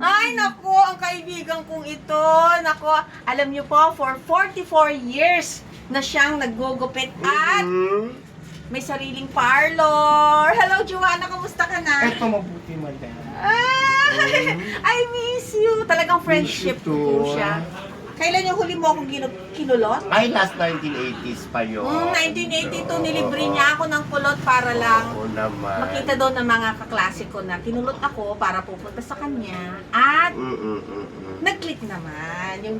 Ay, nako, ang kaibigan kong ito. Nako, alam niyo po, for 44 years na siyang naggugupit at Mhm. may sariling parlor. Hello, Joanna, kamusta ka na? Eto mabuti, madam. Ay, I miss you. Talagang friendship Miss you siya. Kailan yung huli mo akong ginu- kinulot? Ay, last 1980s pa yun. Mm, 1982, nilibre niya ako ng kulot para lang Oo naman. makita doon ng mga kaklase ko na kinulot ako para pupunta sa kanya. At Mm, mm, mm, mm. nag-click naman. Yung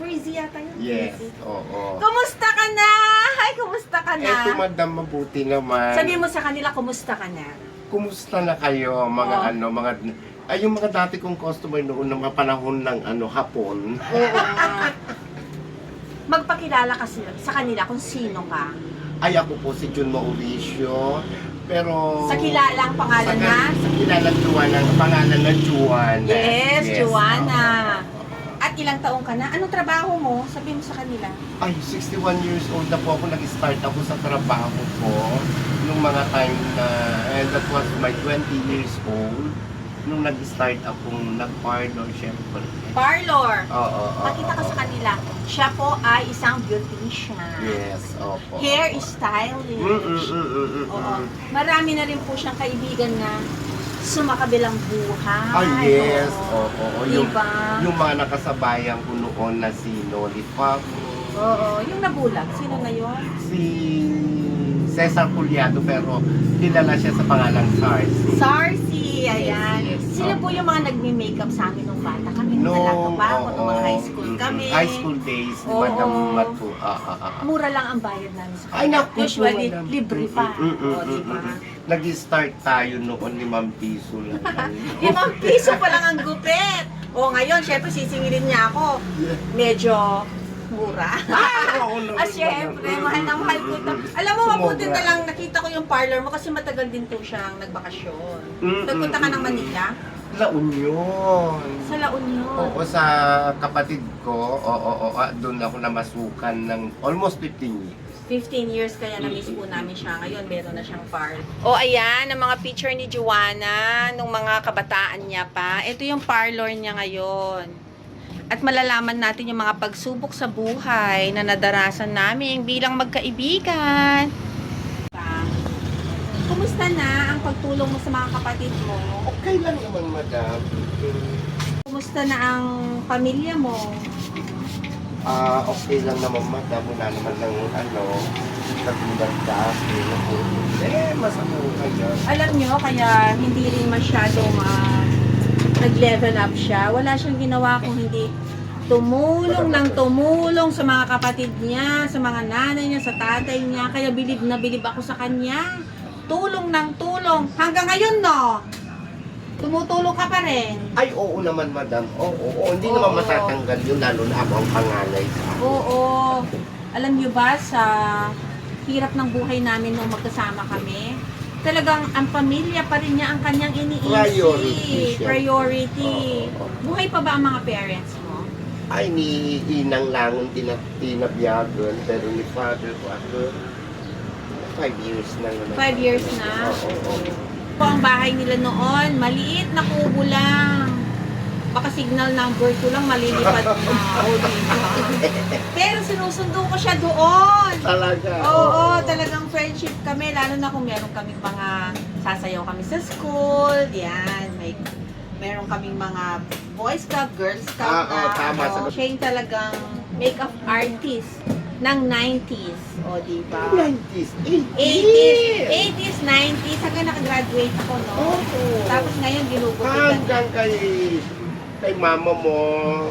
Breezy yata yun. Yes, Breezy. oo. Kumusta ka na? Hi, kumusta ka na? Eto, madam, mabuti naman. Sabihin mo sa kanila, kumusta ka na? Kumusta na kayo, mga Oo. ano, mga... Ay, yung mga dati kong customer noon ng mga panahon ng ano, hapon. Oo. Magpakilala kasi sa kanila kung sino ka. Ay, ako po si Jun Mauricio. Pero... Sa kilalang pangalan sa, na? Sa kilalang Juan, ang pangalan na Juan. Yes, Joanna. oo, oo. At ilang taong ka na? Anong trabaho mo? Sabihin mo sa kanila. Ay, 61 years old na po ako. Nag-start ako sa trabaho ko. Nung mga time na, and that was my 20 years old. Nung nag-start akong nag-parlor, syempre. Parlor. Oo, oo, Makita ka oo. sa kanila. Siya po ay isang beautician. Yes, opo. Hair stylist. Mm, mm, mm, mm, mm, Oo. mm. Marami na rin po siyang kaibigan na sumakabilang buhay. Ah, yes. Oo. Oo, oo. Yung, Diba? yung mga nakasabayan ko noon na si Noli Paco, Oo. Yung nabulag, sino na yun? si Cesar Puliado, pero kilala siya sa pangalang SARS. Sarsi, ayan. Yes, yes. Sila po yung mga nagme-makeup sa amin nung bata kami. Nung Nung, dalaga pa ako, nung mga high school kami. High school days, ni Oo. Madam Matu. Ah, ah, ah. Mura lang ang bayad namin sa Ay, naku, Usually, libre pa. Mm, mm, O, di mm, ba? mm. Nag-start tayo noon limang piso lang. Limang piso pa lang ang gupit. O ngayon, syempre sisingilin niya ako. Medyo mura. No, Ah, syempre, mahal na mahal ko ito. Alam mo, mabuti na lang nakita ko yung parlor mo kasi matagal din po siyang nagbakasyon. Mm, Nagpunta ka mm, ng. Manila? La Union. Sa La Union. Oo, sa kapatid ko, oo, oo, oo, doon ako namasukan ng almost 15 years. 15 years kaya na-miss po namin siya. Ngayon, meron na siyang parlor. O, ayan, ang mga picture ni Joanna nung mga kabataan niya pa. Ito yung parlor niya ngayon. At malalaman natin yung mga pagsubok sa buhay na nadarasan namin bilang magkaibigan. Kumusta na ang pagtulong mo sa mga kapatid mo? Okay lang naman, madam. Kumusta na ang pamilya mo? Ah, okay lang naman, madam. Wala naman ng ano, katulad sa akin. Eh, masama kayo. Alam nyo, kaya hindi rin masyadong ah, nag-level up siya. Wala siyang ginawa kung hindi tumulong ng tumulong sa mga kapatid niya, sa mga nanay niya, sa tatay niya. Kaya bilib na bilib ako sa kanya. Tulong ng tulong. Hanggang ngayon, no? Tumutulong ka pa rin. Ay, oo naman, madam. Oo, oo. Hindi Oo. naman matatanggal yun, lalo na ako ang panganay sa akin. Oo. Alam niyo ba, sa hirap ng buhay namin nung magkasama kami, talagang ang pamilya pa rin niya ang kanyang iniisip. Priority siya. Priority. Oo. Buhay pa ba ang mga parents mo? Ay, ni Inang Langon tina, tinabiyagan, pero ni father ko ako, five years na naman. Five years na? Oo, oo, oo. Po ang bahay nila noon, maliit na kubo lang. Baka signal number 2 lang, malilipad na. O, diba? Pero sinusundo ko siya doon. Talaga. Oo, talagang friendship kami, lalo na kung meron kami mga sasayaw kami sa school, yan, may meron kaming mga boys club, girls club Ah, na, oo, tama. ano, Sagot- siya yung talagang makeup artist ng 90s, o di ba? 90s, 80s, 80s, 90s, hanggang nakagraduate ako, no? Oo. Tapos ngayon, ginugupitan. Hanggang kay kay mama mo,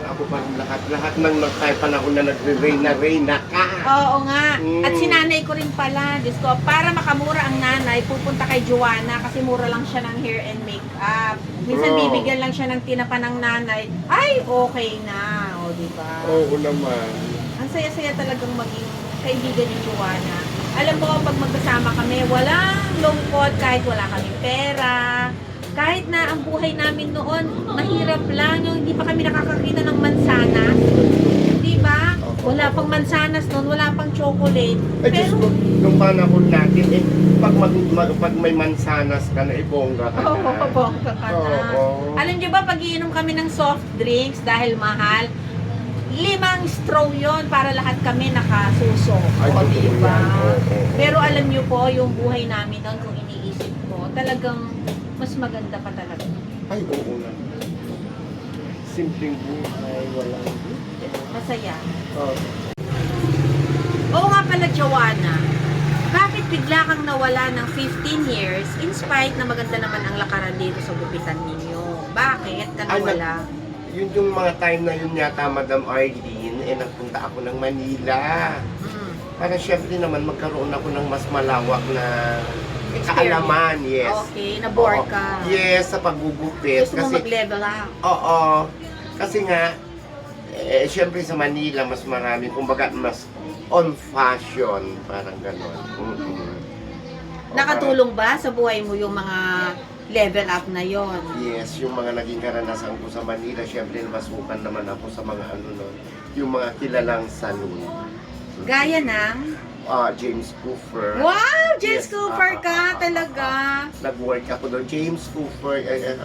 ako pa rin lahat, lahat ng nagtay panahon na nagre-reyna-reyna ka. Oo nga. Mm. At si nanay ko rin pala, Diyos ko, para makamura ang nanay, pupunta kay Joanna kasi mura lang siya ng hair and makeup. Minsan Oo. bibigyan lang siya ng tinapa ng nanay. Ay, okay na. O, di ba? Oo naman. Ang saya-saya talagang maging kaibigan ni Joanna. Alam mo, pag magkasama kami, walang lungkot kahit wala kaming pera. Kahit na ang buhay namin noon, mahirap lang. Yung hindi pa kami nakakakita ng mansanas. Di ba? Oo. Wala pang mansanas noon, wala pang chocolate. Ay, Diyos Pero, ko, nung panahon natin, eh, pag, mag, mag- pag may mansanas ka na, ibongga ka Oo, na. oh, bongga ka na. Oo. Alam niyo ba, pag iinom kami ng soft drinks dahil mahal, limang straw yon para lahat kami nakasuso. Ay, o, totoo diba? yan. Oo, oo. Pero alam niyo po, yung buhay namin noon, kung iniisip ko, talagang mas maganda pa talaga. Ay, oo na. Simpleng buhay, walang... Masaya. Oh. Oo nga pala, Joanna. Bakit bigla kang nawala ng 15 years in spite na maganda naman ang lakaran dito sa gupitan ninyo? Bakit ka Ay, nawala? Yun yung mga time na yun yata, Madam Arlene, eh nagpunta ako ng Manila. Mm. Para syempre naman magkaroon ako ng mas malawak na. Kaalaman, yes. Okay, na-bore Oo. ka. Yes, sa paggugupit. Gusto mo mag-level up. oo. Kasi nga, eh, syempre sa Manila, mas marami, kumbaga, mas on fashion, parang gano'n. Mm-mm. O, Nakatulong ba sa buhay mo yung mga level up na yon? Yes, yung mga naging karanasan ko sa Manila, syempre namasukan naman ako sa mga ano nun, yung mga kilalang salon. Gaya ng, Ah, James Cooper. wow, James Yes, Cooper ah, ka ah, ah, talaga. Nag-work ako doon. James Cooper, eh, eh.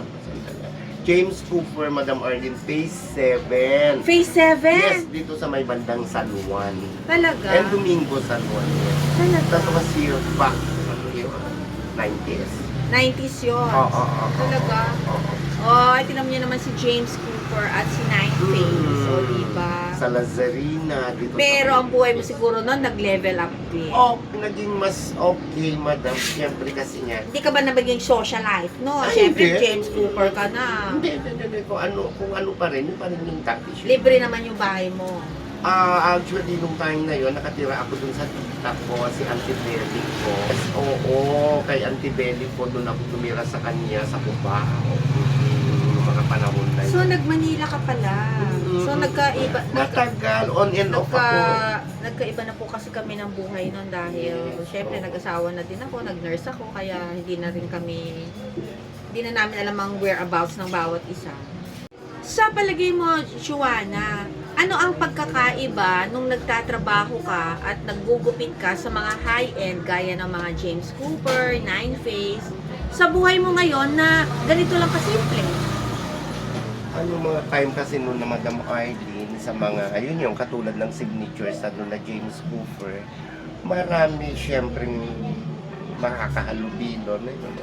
James Cooper, Madam Arlene, Phase 7. Phase Yes, 7? dito sa may bandang San Juan. Talaga? And Domingo San Juan. Yes. Talaga? That was year back, ano yun, 90s. 90s yun. Oo, oo, oo. Talaga? Oo. Oh, tinan niyo naman si James Cooper at si Nine Phase. O, Mm. diba? Sa Lazarina, dito Pero ang buhay mo siguro noon, nag-level up din. Oh, naging mas okay, madam. Siyempre kasi nga. Hindi ka ba nabaging socialite, no? Ay, Siyempre, hindi. James Cooper ka na. Hindi, hindi, hindi. Kung ano, kung ano pa rin, yung pa rin yung tactics. Libre naman yung bahay mo. Ah, actually, nung time na yon nakatira ako dun sa tita ko, si Auntie Belly ko. Yes, oo, kay Auntie Belly ko, dun ako tumira sa kanya, sa Cubao. Mga panahon na So, yun. nag-Manila ka pala. So, Mm. nagkaiba, nagka, Matagal, on and off nagka, ako. nagkaiba na po kasi kami ng buhay noon dahil Yes, syempre oo. nag-asawa na din ako, nag-nurse ako, kaya hindi na rin kami, hindi na namin alam ang whereabouts ng bawat isa. Sa palagay mo, Juana, ano ang pagkakaiba nung nagtatrabaho ka at naggugupit ka sa mga high-end gaya ng mga James Cooper, Nine Face, sa buhay mo ngayon na ganito lang kasimple? Ano mga time kasi noon na Madam Arlene sa mga, ayun yung katulad ng signature sa doon na James Cooper, marami siyempre makakahalubilo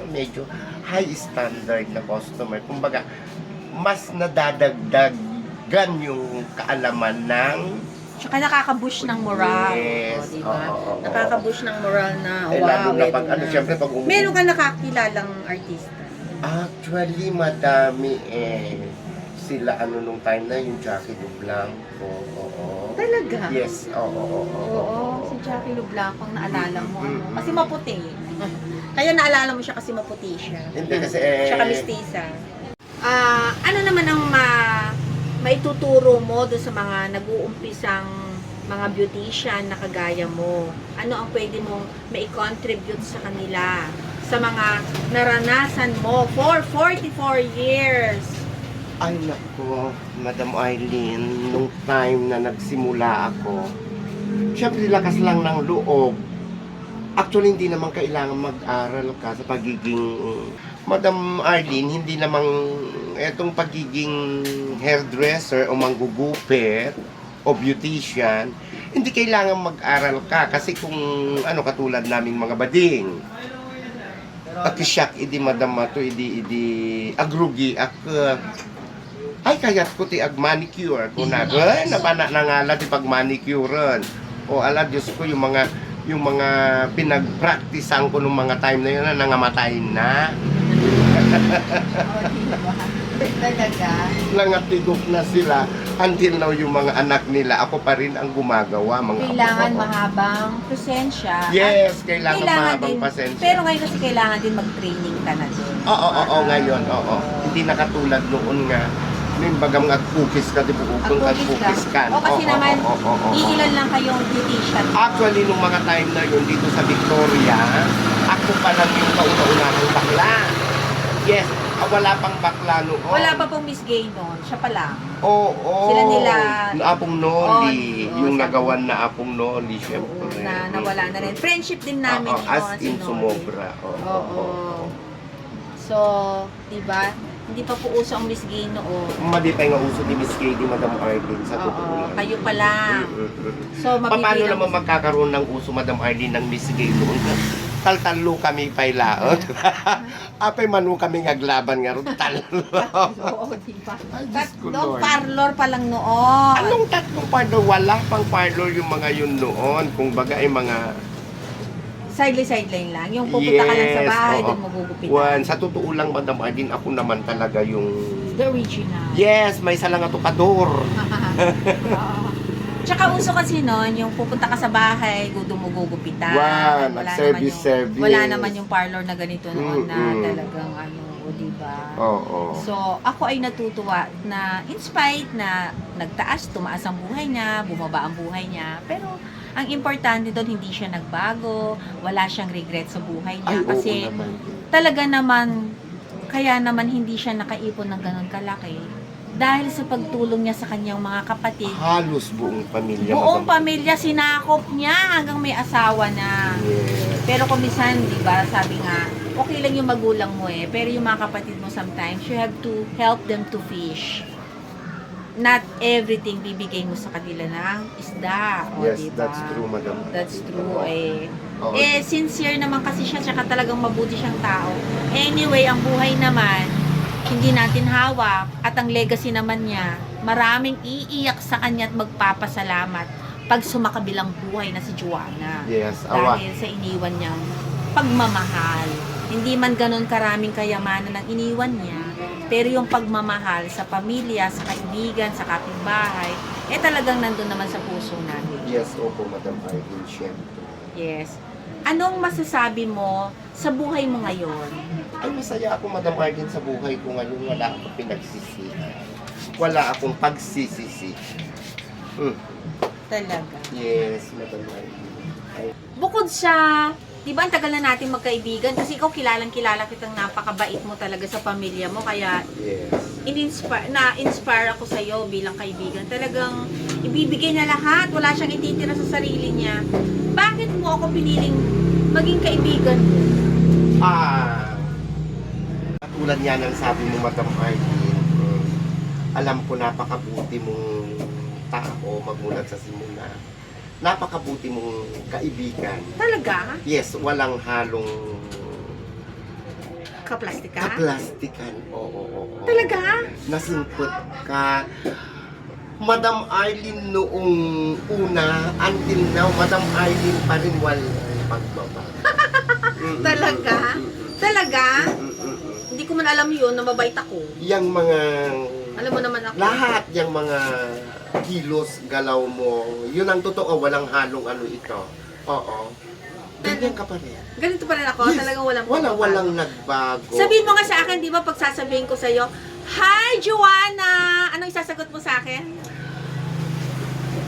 medyo high standard na customer. Kumbaga, mas nadadagdagan yung kaalaman ng Tsaka nakaka-boost ng moral. Yes. O, diba? Oo, oo, oo. Nakaka-boost ng moral na, eh, wow, lalo na pag ano, na. siyempre pag umu- Meron ka nakakilalang artista. Actually, madami eh. Sila ano nung time na yung Jackie Dublanco. Oo. Talaga? Yes, oo, oo, oo. Oo, si Jackie Lublanco ang naalala mo. ano? Mm-mm. Kasi maputi. Kaya naalala mo siya kasi maputi siya. Hindi kasi eh, Tsaka mistisa. Ah, ano naman ang ma maituturo mo doon sa mga nag-uumpisang mga beautician na kagaya mo? Ano ang pwede mong mai-contribute sa kanila? Sa mga naranasan mo for 44 years? Ay nako, Madam Eileen, nung time na nagsimula ako, syempre lakas lang ng loob. Actually, hindi naman kailangan mag-aral ka sa pagiging... Madam Arlene, hindi namang etong pagiging hairdresser o manggugupit o beautician, hindi kailangan mag-aral ka kasi kung ano katulad naming mga bading. At siyak idi madam mato idi idi agrugi ak ay kayat ko ti ag manicure ko na ay napana na nga ala ti pag manicure o ala Diyos ko yung mga yung mga pinagpraktisan ko nung mga time na yun na nangamatay na nangatigok na sila until now yung mga anak nila ako pa rin ang gumagawa mga Kailangan mahabang presensya. yes kailangan, Kailangan mahabang din, pasensya pero ngayon kasi kailangan din mag-training ka na din. Oo, oo, oo, ngayon, oo. Hindi na katulad noon nga. Yung bagangag-cookies ka, di ba? Kung Angag-cookies ka. O kasi Oo, naman, oo, oo, oo, oo. iilan lang kayong beautician. Actually, nung mga time na yun dito sa Victoria, ako pa lang yung kauna-unahang bakla. Yes, Ah, wala pang bakla noon. Wala pa pong Miss Gay noon. Siya pa lang. Oo. Oh, Sila nila- Apong Noli. Oo, yung nagawan na Apong Noli, Oo, syempre. na nawala na rin. Friendship din namin Oo, as in sumobra. Oo. Oo. So, di ba? Hindi pa po uso ang Miss Gay noon. Madipay nga uso ni Miss Katie, Madam Arlene, sa totoo Oo, lang. kayo pa lang. Mm, mm, mm. So, Pa- Paano naman magkakaroon ng uso, Madam Arlene, ng Miss Gay noon? Taltalo kami pa'y laot. Apay manu kami ngaglaban nga ron, talo. Oo, di ba? Ay, Diyos ko, Tatlong Lord. parlor pa lang noon. Anong tatlong parlor? Wala pang parlor yung mga yun noon. Kung baga ay mga... Sideline-sideline lang. Yung pupunta ka lang sa Yes, bahay, oo. doon magugupitan. One, sa totoo lang, Madam Arlene, ako naman talaga yung... The original. Yes, may salang atukador. Oo. Tsaka uso kasi noon, yung pupunta ka sa bahay, gudumugugupitan. One, Wala service, naman yung, service. Wala naman yung parlor na ganito noon na Mm-mm. talagang ano, o diba? Oo. So, ako ay natutuwa na in spite na nagtaas, tumaas ang buhay niya, bumaba ang buhay niya, pero ang importante doon, hindi siya nagbago, wala siyang regret sa buhay Ay, niya. oo kasi naman. talaga naman, kaya naman hindi siya nakaipon ng ganun kalaki. Dahil sa pagtulong niya sa kanyang mga kapatid, Halos buong pamilya. buong Madam- pamilya sinakop niya hanggang may asawa na. Yes. Pero kung minsan, di ba, sabi nga, okay lang yung magulang mo eh, pero yung mga kapatid mo sometimes, you have to help them to fish. Not everything bibigay mo sa kanila ng isda. O, Yes, diba? that's true, madam. That's true eh. Oo. Eh, sincere naman kasi siya, tsaka talagang mabuti siyang tao. Anyway, ang buhay naman, hindi natin hawak. At ang legacy naman niya, maraming iiyak sa kanya at magpapasalamat pag sumakabilang buhay na si Juana Yes, awa. dahil sa iniwan niyang pagmamahal. Hindi man ganun karaming kayamanan ang iniwan niya, pero yung pagmamahal sa pamilya, sa kaibigan, sa kapitbahay, eh talagang nandun naman sa puso natin. Yes, opo, Madam Arlene, syempre. Yes. Anong masasabi mo sa buhay mo ngayon? Ay, masaya ako, Madam Arlene, sa buhay ko ngayon. Wala akong pinagsisihan. Wala akong pagsisisi. Hmm. Talaga. Yes, Madam Arlene. Ay, Bukod sa, di ba ang tagal na natin magkaibigan kasi ikaw kilalang kilala kitang napakabait mo talaga sa pamilya mo kaya yes. in-inspire, na-inspire ako sa iyo bilang kaibigan. Talagang ibibigay na lahat, wala siyang ititira sa sarili niya. Bakit mo ako piniling maging kaibigan mo? Ah, katulad yan ang sabi mo, Madam Arlene, eh, alam ko napakabuti mong tao magmulat sa simula. Napakabuti mong kaibigan. Talaga? Yes, walang halong Kaplastika? kaplastikan. Oo, oo, oo. Talaga? Nasingkot ka. Madam Arlene noong una, until now, Madam Arlene pa rin walang pagbabago. Talaga? Talaga? Hindi ko man alam yun na mabait ako. Yang mga Alam mo naman ako. lahat yung mga kilos, galaw mo, yun ang totoo, walang halong ano ito. Oo. Ganyan ka pa rin. Ganito pa rin ako, Yes. talagang walang Wala, pagbabago. walang nagbago. Sabihin mo nga sa akin, di ba, pag sasabihin ko sa'yo, Hi, Joanna! Anong isasagot mo sa akin?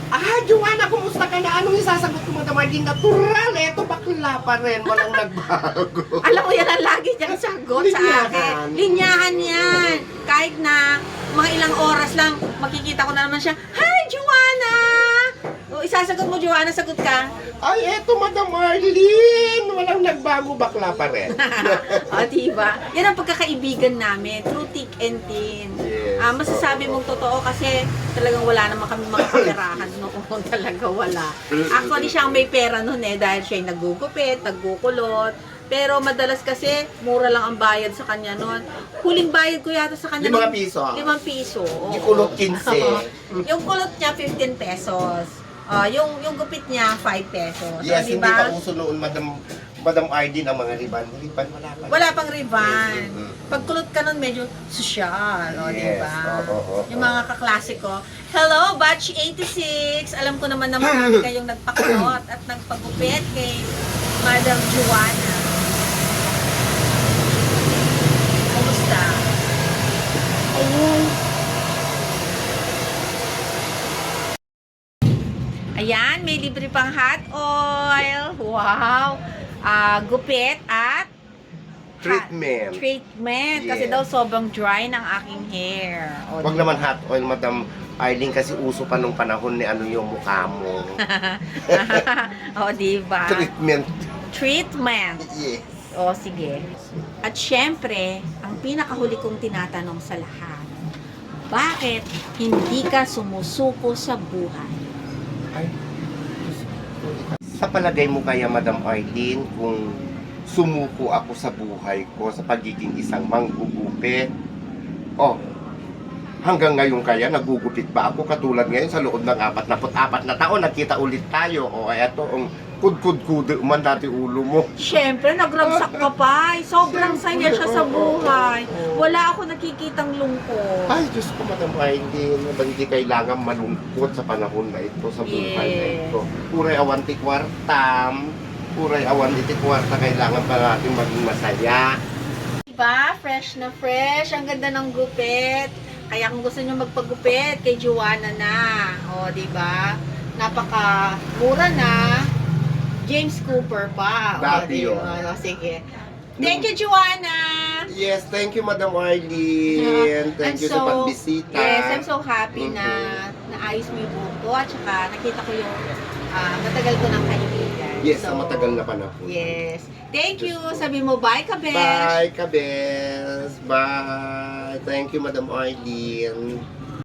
Ah, Joanna, kumusta ka na? Anong isasagot ko, Madam Arlene? Natural, eto bakla pa rin, walang nagbago. Alam mo, yan ang lagi niyang sagot sa akin. Linyahan yan. Kahit na mga ilang oras lang, makikita ko na naman siya, Hi, Joanna! Isasagot mo, Joanna, sagot ka. Ay, eto, Madam Arlene, walang nagbago, bakla pa rin. o, diba? Yan ang pagkakaibigan namin, through thick and thin. Yes. Ah, masasabi mong totoo kasi talagang wala naman kami mga kaperahan noon. Talaga wala. Actually, siya ang may pera noon eh dahil siya yung nagugupit, nagkukulot. Pero madalas kasi, mura lang ang bayad sa kanya noon. Huling bayad ko yata sa kanya Limang piso. Limang piso. oo. Yung kulot 15. yung kulot niya, 15 pesos. Ah, yung yung gupit niya, 5 pesos. So, Yes, di hindi pa uso noon, Madam Madam Arlene, ang mga riban. Riban, wala pa. Wala pang riban. Mm, mm. Pag kulot ka nun, medyo sosyal, o, di Yes, ba? oo, oo, Yung oo. mga kaklasiko. Hello, batch 86! Alam ko naman na marami kayong nagpakulot at nagpagupit kay Madam Juana. Kumusta? Ayan, may libre pang hot oil. Wow! Ah, gupit at Treatment. treatment. Kasi Yes. daw sobrang dry ng aking hair. O, Wag naman hot oil, Madam Arlene, kasi uso pa nung panahon ni ano yung mukha mo. o, diba? Treatment. Treatment. Yes. O, sige. At syempre, ang pinakahuli kong tinatanong sa lahat, bakit hindi ka sumusuko sa buhay? Sa palagay mo kaya, Madam Arlene, kung sumuko ako sa buhay ko sa pagiging isang manggugupit, oh, hanggang ngayon kaya nagugupit ba ako? Katulad ngayon sa loob ng apat na apat na taon nagkita ulit tayo. O ay ito ang kud-kud-kud man dati ulo mo Syempre, nagragsak ka pa. Ay, Sobrang saya siya sa buhay. Wala ako nakikitang lungkot. ay Diyos ko Madam Arlene ba hindi kailangan malungkot sa panahon na ito sa buhay na ito puray awanti kwartam puray awanti kwarta kailangan pa natin maging masaya Diba? Fresh na fresh. Ang ganda ng gupit. Kaya kung gusto nyo magpagupit, kay Joanna na. O, diba? Napaka mura na. James Cooper pa. Dati yun. O, sige. Thank you, Joanna! Yes, thank you Madam Arlene. Thank I'm you sa so- pagbisita. Yes, I'm so happy na Mhm. naayos mo yung buhok ko at saka nakita ko yung ah, matagal ko ng kaibigan. Yes, So, sa matagal na panahon. Yes. Thank you. Diyos ko. Sabi mo, bye, Kabesh. Bye, Kabes. Bye. Thank you, Madam Arlene.